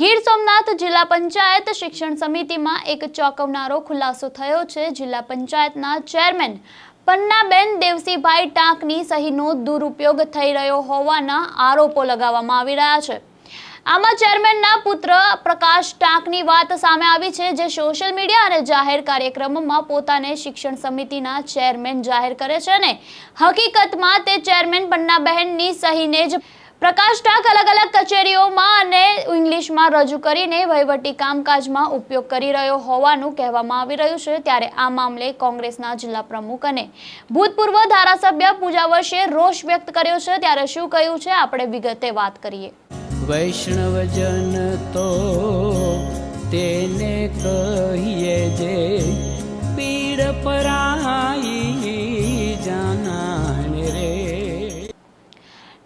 ગીર સોમનાથ જિલ્લા પંચાયત શિક્ષણ સમિતિમાં એક ચોંકાવનારો ખુલાસો થયો છે. જિલ્લા પંચાયતના ચેરમેન પન્નાબેન દેવસીભાઈ ટાંકની સહીનો દુરુપયોગ થઈ રહ્યો હોવાના આરોપો લગાવવામાં આવી રહ્યા છે. આમાં ચેરમેનના પુત્ર પ્રકાશ ટાંકની વાત સામે આવી છે, જે સોશિયલ મીડિયા અને જાહેર કાર્યક્રમોમાં પોતાને શિક્ષણ સમિતિના ચેરમેન જાહેર કરે છે અને હકીકતમાં તે ચેરમેન પન્નાબહેનની સહીને જ પ્રકાશ ટાંક અલગ અલગ કચેરીઓમાં અને ઇંગ્લિશમાં રજૂ કરીને વહીવટી કામકાજમાં ઉપયોગ કરી રહ્યો હોવાનું કહેવામાં આવી રહ્યું છે. ત્યારે આ મામલે કોંગ્રેસના જિલ્લા પ્રમુખ અને ભૂતપૂર્વ ધારાસભ્ય પૂજા વર્ષે રોષ વ્યક્ત કર્યો છે. ત્યારે શું કહ્યું છે? આપણે વિગતે વાત કરીએ. વૈષ્ણવજન તો તેને કહીએ જે પીડ પરાઈ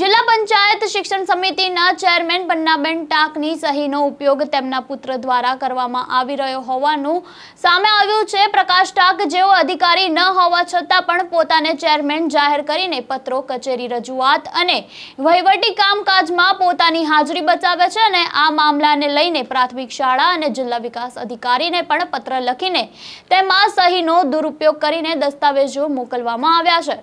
જિલ્લા પંચાયત શિક્ષણ સમિતિના ચેરમેન પન્નાબેન ટાકની સહીનો ઉપયોગ તેમના પુત્ર દ્વારા કરવામાં આવી રહ્યો હોવાનું સામે આવ્યું છે. પ્રકાશ ટાક જેઓ અધિકારી ન હોવા છતાં પણ પોતાને ચેરમેન જાહેર કરીને પત્રો, કચેરી રજૂઆત અને વહીવટી કામકાજમાં પોતાની હાજરી બચાવે છે અને આ મામલાને લઈને પ્રાથમિક શાળા અને જિલ્લા વિકાસ અધિકારીને પણ પત્ર લખીને તેમાં સહીનો દુરુપયોગ કરીને દસ્તાવેજો મોકલવામાં આવ્યા છે.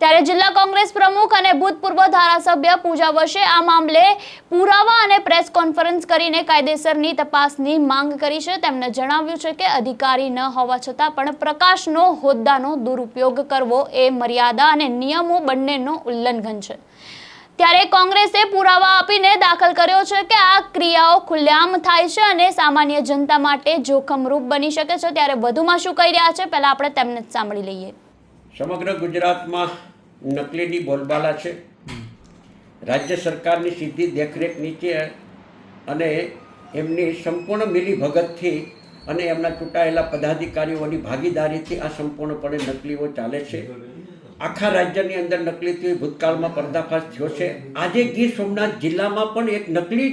ત્યારે જિલ્લા કોંગ્રેસ પ્રમુખ અને ભૂતપૂર્વ ધારાસભ્ય પૂજા વર્ષે આ મામલે પુરાવા અને પ્રેસ કોન્ફરન્સ કરીને કાયદેસરની તપાસની માંગ કરી છે. તેમણે જણાવ્યું છે કે અધિકારી ન હોવા છતાં પણ પ્રકાશનો હોદ્દાનો દુરુપયોગ કરવો એ મર્યાદા અને નિયમો બંનેનો ઉલ્લંઘન છે. ત્યારે કોંગ્રેસે પુરાવા આપીને દાખલ કર્યો છે કે આ ક્રિયાઓ ખુલ્લેઆમ થાય છે અને સામાન્ય જનતા માટે જોખમરૂપ બની શકે છે. ત્યારે વધુમાં શું કહી રહ્યા છે, પહેલાં આપણે તેમને જ સાંભળી લઈએ. સમગ્ર ગુજરાતમાં નકલીની બોલબાલા છે. રાજ્ય સરકારની સીધી દેખરેખ નીચે અને એમની સંપૂર્ણ મિલીભગતથી અને એમના ચૂંટાયેલા પદાધિકારીઓની ભાગીદારીથી આ સંપૂર્ણપણે નકલીઓ ચાલે છે. આખા રાજ્યની અંદર નકલીથી ભૂતકાળમાં પર્દાફાશ થયો છે. આજે ગીર સોમનાથ જિલ્લામાં પણ એક નકલી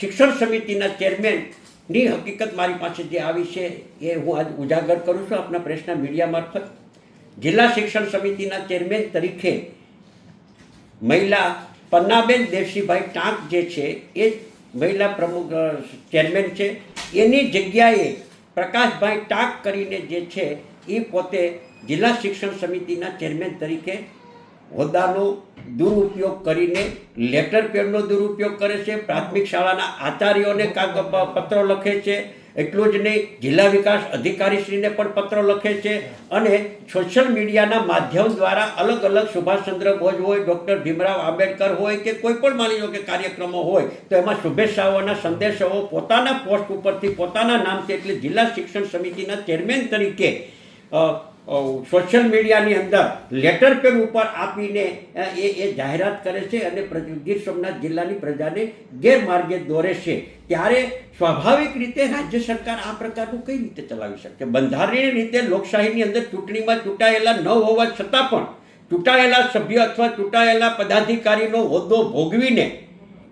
શિક્ષણ સમિતિના ચેરમેનની હકીકત મારી પાસે જે આવી છે એ હું આજ ઉજાગર કરું છું. આપણા પ્રેસના મીડિયા મારફત. જિલ્લા શિક્ષણ સમિતિના ચેરમેન તરીકે મહિલા પન્નાબેન દેવસીભાઈ ટાંક જે છે, એ મહિલા પ્રમુખ ચેરમેન છે. એની જગ્યાએ પ્રકાશભાઈ ટાંક કરીને જે છે, એ પોતે જિલ્લા શિક્ષણ સમિતિના ચેરમેન તરીકે હોદ્દાનો દુરુપયોગ કરીને લેટર પેડનો દુરુપયોગ કરે છે, પ્રાથમિક શાળાના આચાર્યોને કાગ પત્રો લખે છે, એટલું જ નહીં, જિલ્લા વિકાસ અધિકારીશ્રીને પણ પત્રો લખે છે અને સોશિયલ મીડિયાના માધ્યમ દ્વારા અલગ અલગ સુભાષચંદ્ર બોઝ હોય, ડૉક્ટર ભીમરાવ આંબેડકર હોય કે કોઈ પણ માની લો કે કાર્યક્રમો હોય, તો એમાં શુભેચ્છાઓના સંદેશાઓ પોતાના પોસ્ટ ઉપરથી પોતાના નામથી, એટલે જિલ્લા શિક્ષણ સમિતિના ચેરમેન તરીકે સોશિયલ મીડિયાની અંદર લેટર પેડ ઉપર આપીને એ એ જાહેરાત કરે છે અને ગીર સોમનાથ જિલ્લાની પ્રજાને ગેરમાર્ગે દોરે છે. ત્યારે સ્વાભાવિક રીતે રાજ્ય સરકાર આ પ્રકારનું કઈ રીતે ચલાવી શકે? બંધારણીય રીતે લોકશાહીની અંદર ચૂંટણીમાં ચૂંટાયેલા ન હોવા છતાં પણ, ચૂંટાયેલા સભ્ય અથવા ચૂંટાયેલા પદાધિકારીનો હોદ્દો ભોગવીને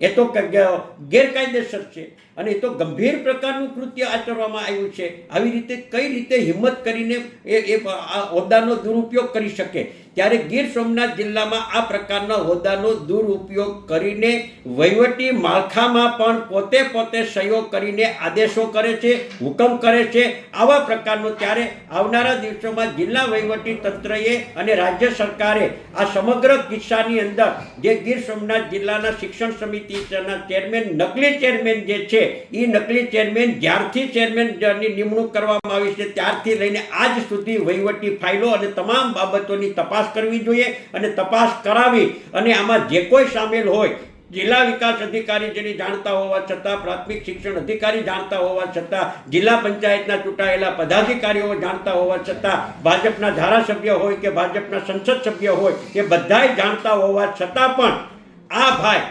એ તો ગેરકાયદેસર છે. અને એ તો ગંભીર પ્રકારનું કૃત્ય આચરવામાં આવ્યું છે. આવી રીતે કઈ રીતે હિંમત કરીને એ હોદ્દાનો દુરુપયોગ કરી શકે? ત્યારે ગીર સોમનાથ જિલ્લામાં આ પ્રકારના હોદ્દાનો દુરુપયોગ કરીને વહીવટી માળખામાં પણ પોતે પોતે સહયોગ કરીને આદેશો કરે છે, હુકમ કરે છે. આવા પ્રકારનો ત્યારે આવનારા દિવસોમાં જિલ્લા વહીવટી તંત્રએ અને રાજ્ય સરકારે આ સમગ્ર કિસ્સાની અંદર જે ગીર સોમનાથ જિલ્લાના શિક્ષણ સમિતિના ચેરમેન, નકલી ચેરમેન જે છે એ નકલી ચેરમેન જ્યારથી ચેરમેનની નિમણૂક કરવામાં આવી છે, ત્યારથી લઈને આજ સુધી વહીવટી ફાઇલો અને તમામ બાબતોની તપાસ કરવી જોઈએ અને તપાસ કરાવી અને આમાં જે કોઈ સામેલ હોય, જિલ્લા વિકાસ અધિકારી જેને જાણતા હોવા છતાં, પ્રાથમિક શિક્ષણ અધિકારી જાણતા હોવા છતાં, જિલ્લા પંચાયતના ચૂંટાયેલા પદાધિકારીઓ જાણતા હોવા છતાં, ભાજપના ધારાસભ્ય હોય કે ભાજપના સંસદ સભ્ય હોય, એ બધાય જાણતા હોવા છતાં પણ, આ ભાઈ,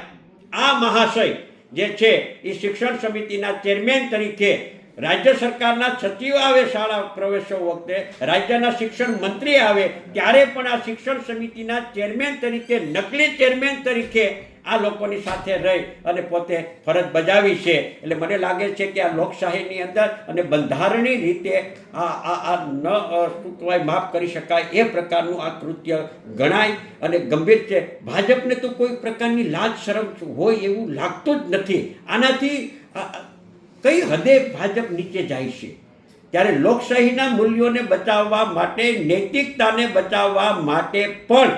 આ મહાશય જે છે, એ શિક્ષણ સમિતિના ચેરમેન તરીકે રાજ્ય સરકારના સચિવ આવે, શાળા પ્રવેશો વખતે રાજ્યના શિક્ષણ મંત્રી આવે, ત્યારે પણ આ શિક્ષણ સમિતિના ચેરમેન તરીકે, નકલી ચેરમેન તરીકે આ લોકોની સાથે રહી અને પોતે ફરજ બજાવી છે. એટલે મને લાગે છે કે આ લોકશાહીની અંદર અને બંધારણી રીતે આ આ આ ન શું કહેવાય માફ કરી શકાય એ પ્રકારનું આ કૃત્ય ગણાય અને ગંભીર છે. ભાજપને તો કોઈ પ્રકારની લાજ શરમ હોય એવું લાગતું જ નથી. આનાથી કઈ હદે ભાજપ નીચે જાય છે? ત્યારે લોકશાહીના મૂલ્યોને બચાવવા માટે નૈતિકતાને બચાવવા માટે પણ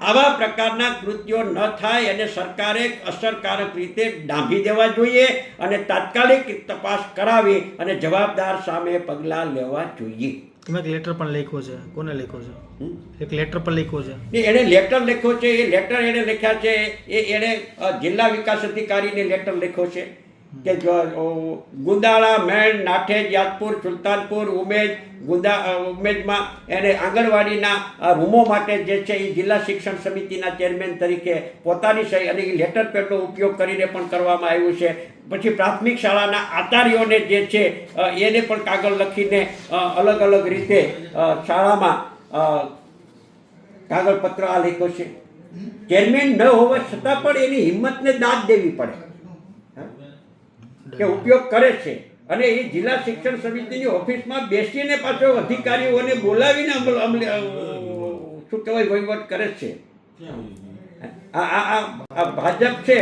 આવા પ્રકારના કૃત્યો ન થાય અને સરકારે અસરકારક રીતે ડાંભી દેવા જોઈએ અને તાત્કાલિક તપાસ કરાવી અને જવાબદાર સામે પગલાં લેવા જોઈએ. તમે એક લેટર પણ લખ્યો છે. કોને લખ્યો છે? એક લેટર પણ લખ્યો છે. ને એણે લેટર લખ્યો છે એ લેટર એણે લખ્યા છે એ એણે જિલ્લા વિકાસ અધિકારીને લેટર લખ્યો છે. કે ગુંદાળા મેણ નાઠેજ યાદપુર સુલતાનપુર ઉમેજ ગુંદા ઉમેજમાં એને આંગણવાડીના રૂમો માટે જે છે એ જિલ્લા શિક્ષણ સમિતિના ચેરમેન તરીકે પોતાની સહી અને લેટર પેડનો ઉપયોગ કરીને પણ કરવામાં આવ્યું છે. પછી પ્રાથમિક શાળાના આચાર્યોને જે છે એને પણ કાગળ લખીને અલગ અલગ રીતે શાળામાં કાગળપત્ર આ લખ્યો છે. ચેરમેન ન હોવા છતાં પણ એની હિંમતને દાદ દેવી પડે? કે ઉપયોગ કરે છે. અને એ જિલ્લા શિક્ષણ સમિતિની ઓફિસમાં બેસીને પાછો અધિકારીઓને બોલાવીને અમલ શું કહેવાય વહીવટ કરે છે. આ આ ભાજપ છે,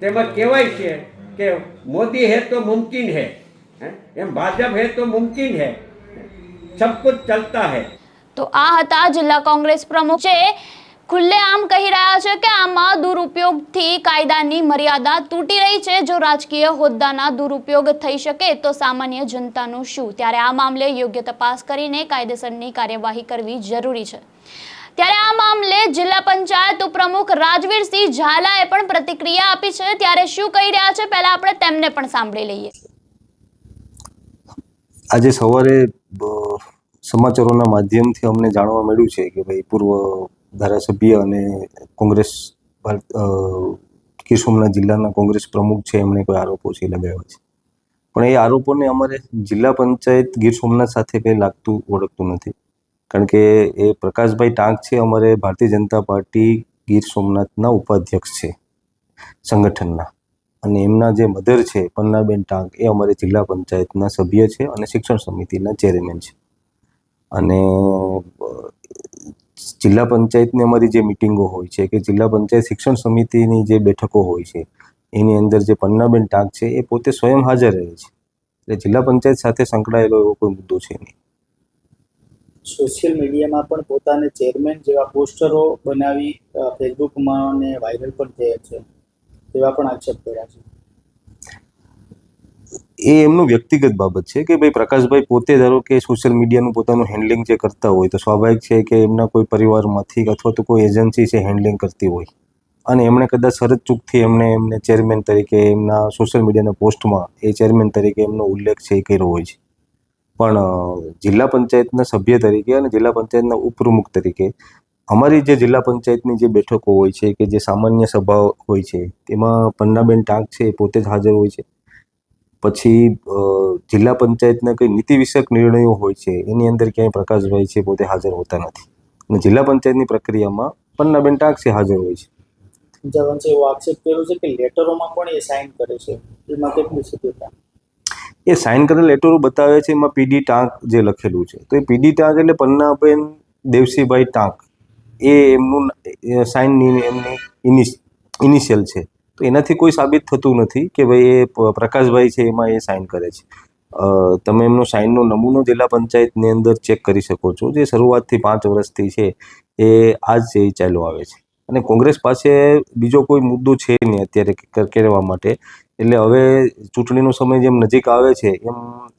તેમાં કહેવાય છે કે મોદી હે તો મુમકિન હે? એમ ભાજપ હે તો મુમકિન હે. સબ કુછ ચલતા હે. તો આ હતા જિલ્લા કોંગ્રેસ પ્રમુખ જે ખુલ્લે આમ કહી રહ્યા છે કે આમાં દુરુપયોગથી કાયદાની મર્યાદા તૂટી રહી છે. જો રાજકીય હોદ્દાના દુરુપયોગ થઈ શકે તો સામાન્ય જનતાનું શું? ત્યારે આ મામલે યોગ્ય તપાસ કરીને કાયદેસરની કાર્યવાહી કરવી જરૂરી છે. ત્યારે આ મામલે જિલ્લા પંચાયત ઉપપ્રમુખ રાજવીરસિંહ ઝાલાએ પણ પ્રતિક્રિયા આપી છે. ત્યારે શું કહી રહ્યા છે પહેલા આપણે તેમને પણ સાંભળી લઈએ. આજે સવારે સમાચારોના માધ્યમથી અમને જાણવા મળ્યું છે કે ભાઈ પૂર્વ ધારાસભ્ય અને કોંગ્રેસ ગીર સોમનાથ જિલ્લાના કોંગ્રેસ પ્રમુખ છે, એમણે કોઈ આરોપો છે લગાવ્યા છે. પણ એ આરોપોને અમારે જિલ્લા પંચાયત ગીર સોમનાથ સાથે કંઈ લાગતું, ઓળખતું નથી. કારણ કે એ પ્રકાશભાઈ ટાંક છે, અમારે ભારતીય જનતા પાર્ટી ગીર સોમનાથના ઉપાધ્યક્ષ છે, સંગઠનના. અને એમના જે મધર છે, પન્નાબેન ટાંક, એ અમારે જિલ્લા પંચાયતના સભ્ય છે અને શિક્ષણ સમિતિના ચેરમેન છે. અને જિલ્લા પંચાયતની અમારી જે મિટિંગો હોય છે કે જિલ્લા પંચાયત શિક્ષણ સમિતિની જે બેઠકો હોય છે, એની અંદર જે પન્નાબેન ટાંક છે, એ પોતે સ્વયં હાજર રહે છે. એટલે જિલ્લા પંચાયત સાથે સંકળાયેલો એવો કોઈ મુદ્દો છે નહીં. સોશિયલ મીડિયામાં પણ પોતાને ચેરમેન જેવા પોસ્ટરો બનાવી ફેસબુકમાં ને વાયરલ પણ થયા છે, તેવા પણ આક્ષેપ કર્યા છે. એ એમનું વ્યક્તિગત બાબત છે કે ભાઈ પ્રકાશભાઈ પોતે ધારો કે સોશિયલ મીડિયાનું પોતાનું હેન્ડલિંગ જે કરતા હોય તો સ્વાભાવિક છે કે એમના કોઈ પરિવારમાંથી અથવા તો કોઈ એજન્સી છે હેન્ડલિંગ કરતી હોય. અને એમણે કદાચ શરત ચૂકથી એમને એમને ચેરમેન તરીકે એમના સોશિયલ મીડિયાના પોસ્ટમાં એ ચેરમેન તરીકે એમનો ઉલ્લેખ છે એ કર્યો હોય છે. પણ જિલ્લા પંચાયતના સભ્ય તરીકે અને જિલ્લા પંચાયતના ઉપપ્રમુખ તરીકે અમારી જે જિલ્લા પંચાયતની જે બેઠકો હોય છે કે જે સામાન્ય સભા હોય છે, તેમાં પન્નાબેન ટાંક છે એ પોતે જ હાજર હોય છે. પછી જિલ્લા પંચાયતના કંઈ નીતિ વિષયક નિર્ણયો હોય છે એની અંદર ક્યાંય પ્રકાશભાઈ છે પોતે હાજર હોતા નથી. અને જિલ્લા પંચાયતની પ્રક્રિયામાં પન્નાબેન ટાંક છે હાજર હોય છે. એવો આક્ષેપ કર્યો છે કે લેટરોમાં પણ એ સાઇન કરે છે. એમાં કેટલી સત્યતા એ સાઇન કરેલ લેટરો બતાવે છે એમાં પીડી ટાંક જે લખેલું છે. તો એ પીડી ટાંક એટલે પન્નાબેન દેવસીભાઈ ટાંક. એ એમનું સાઇન એમની ઇનિશિયલ છે. તો એનાથી કોઈ સાબિત થતું નથી કે ભાઈ એ પ્રકાશભાઈ છે એમાં એ સાઇન કરે છે. તમે એમનો સાઇનનો નમૂનો જિલ્લા પંચાયતની અંદર ચેક કરી શકો છો. જે શરૂઆતથી પાંચ વર્ષથી છે, એ આજ છે, એ ચાલુ આવે છે. અને કોંગ્રેસ પાસે બીજો કોઈ મુદ્દો છે નહીં અત્યારે કહેવા માટે. એટલે હવે ચૂંટણીનો સમય જેમ નજીક આવે છે, એમ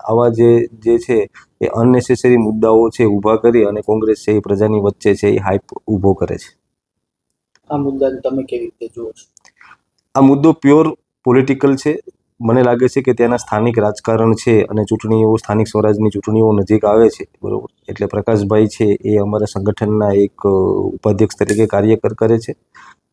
આવા જે જે છે, એ અનનેસેસરી મુદ્દાઓ છે ઊભા કરી અને કોંગ્રેસ છે, એ પ્રજાની વચ્ચે છે, એ હાઈપ ઊભો કરે છે. આ મુદ્દાને તમે કેવી રીતે જુઓ છો? આ મુદ્દો પ્યોર પોલિટિકલ છે. મને લાગે છે કે ત્યાંના સ્થાનિક રાજકારણ છે અને ચૂંટણીઓ, સ્થાનિક સ્વરાજની ચૂંટણીઓ નજીક આવે છે, બરાબર? એટલે પ્રકાશભાઈ છે એ અમારા સંગઠનના એક ઉપાધ્યક્ષ તરીકે કાર્યકર કરે છે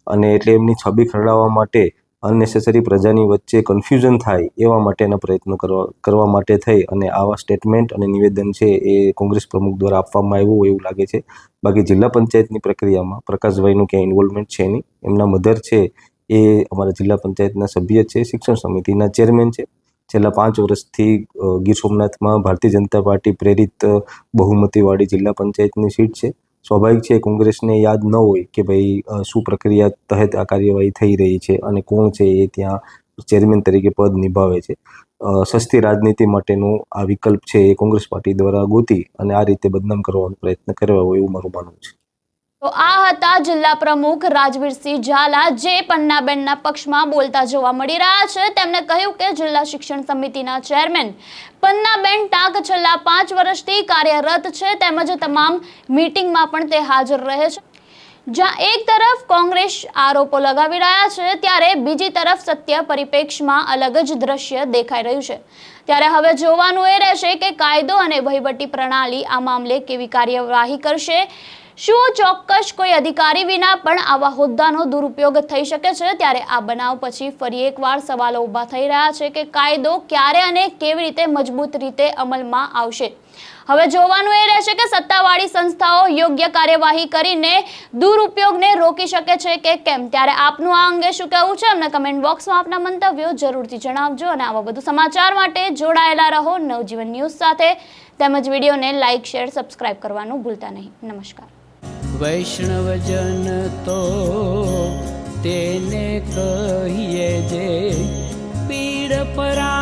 અને એટલે એમની છબી ખરડાવવા માટે અનનેસેસરી પ્રજાની વચ્ચે કન્ફ્યુઝન થાય એવા માટેના પ્રયત્નો કરવા કરવા માટે થઈ અને આવા સ્ટેટમેન્ટ અને નિવેદન છે એ કોંગ્રેસ પ્રમુખ દ્વારા આપવામાં આવ્યું હોય એવું લાગે છે. બાકી જિલ્લા પંચાયતની પ્રક્રિયામાં પ્રકાશભાઈનું ક્યાંય ઇન્વોલ્વમેન્ટ છે નહીં. એમના મધર છે એ અમારા જિલ્લા પંચાયતના સભ્ય છે, શિક્ષણ સમિતિના ચેરમેન છે. છેલ્લા પાંચ વર્ષથી ગીર સોમનાથમાં ભારતીય જનતા પાર્ટી પ્રેરિત બહુમતીવાળી જિલ્લા પંચાયતની સીટ છે. સ્વાભાવિક છે, કોંગ્રેસને યાદ ન હોય કે ભાઈ શું પ્રક્રિયા તહેત આ કાર્યવાહી થઈ રહી છે અને કોણ છે એ ત્યાં ચેરમેન તરીકે પદ નિભાવે છે. સસ્તી રાજનીતિ માટેનું આ વિકલ્પ છે એ કોંગ્રેસ પાર્ટી દ્વારા ગોતી અને આ રીતે બદનામ કરવાનો પ્રયત્ન કર્યો હોય એવું મારું માનવું છે. તો આ હતા જિલ્લા પ્રમુખ રાજવીરસિંહ ઝાલા, જે પન્નાબેનના પક્ષમાં બોલતા જોવા મળી રહ્યા છે. તેમણે કહ્યું કે જિલ્લા શિક્ષણ સમિતિના ચેરમેન પન્નાબેન ટાંક છેલ્લા પાંચ વર્ષથી કાર્યરત છે. તેમજ તમામ મીટિંગમાં પણ તે હાજર રહે છે. જ્યાં એક તરફ કોંગ્રેસ આરોપો લગાવી રહ્યા છે, ત્યારે બીજી તરફ સત્ય પરિપ્રેક્ષમાં અલગ જ દ્રશ્ય દેખાઈ રહ્યું છે. ત્યારે હવે જોવાનું એ રહેશે કે કાયદો અને વહીવટી પ્રણાલી આ મામલે કેવી કાર્યવાહી કરશે. શું ચોક્કસ કોઈ અધિકારી વિના પણ આવા હોદ્દાનો દુરુપયોગ થઈ શકે છે? ત્યારે આ બનાવ પછી ફરી એકવાર સવાલો ઊભા થઈ રહ્યા છે કે કાયદો ક્યારે અને કેવી રીતે મજબૂત રીતે અમલમાં આવશે. હવે જોવાનું એ રહેશે કે સત્તાવાળી સંસ્થાઓ યોગ્ય કાર્યવાહી કરીને દુરુપયોગને રોકી શકે છે કે કેમ? ત્યારે આપનું આ અંગે શું કહેવું છે? અમને કમેન્ટ બોક્સમાં આપના મંતવ્યો જરૂરથી જણાવજો અને આવા બધું સમાચાર માટે જોડાયેલા રહો નવજીવન ન્યૂઝ સાથે. તેમજ વિડીયોને લાઇક શેર સબસ્ક્રાઇબ કરવાનું ભૂલતા નહીં. નમસ્કાર. વૈષ્ણવજન તો તેને કહીએ જે, પીડ પરા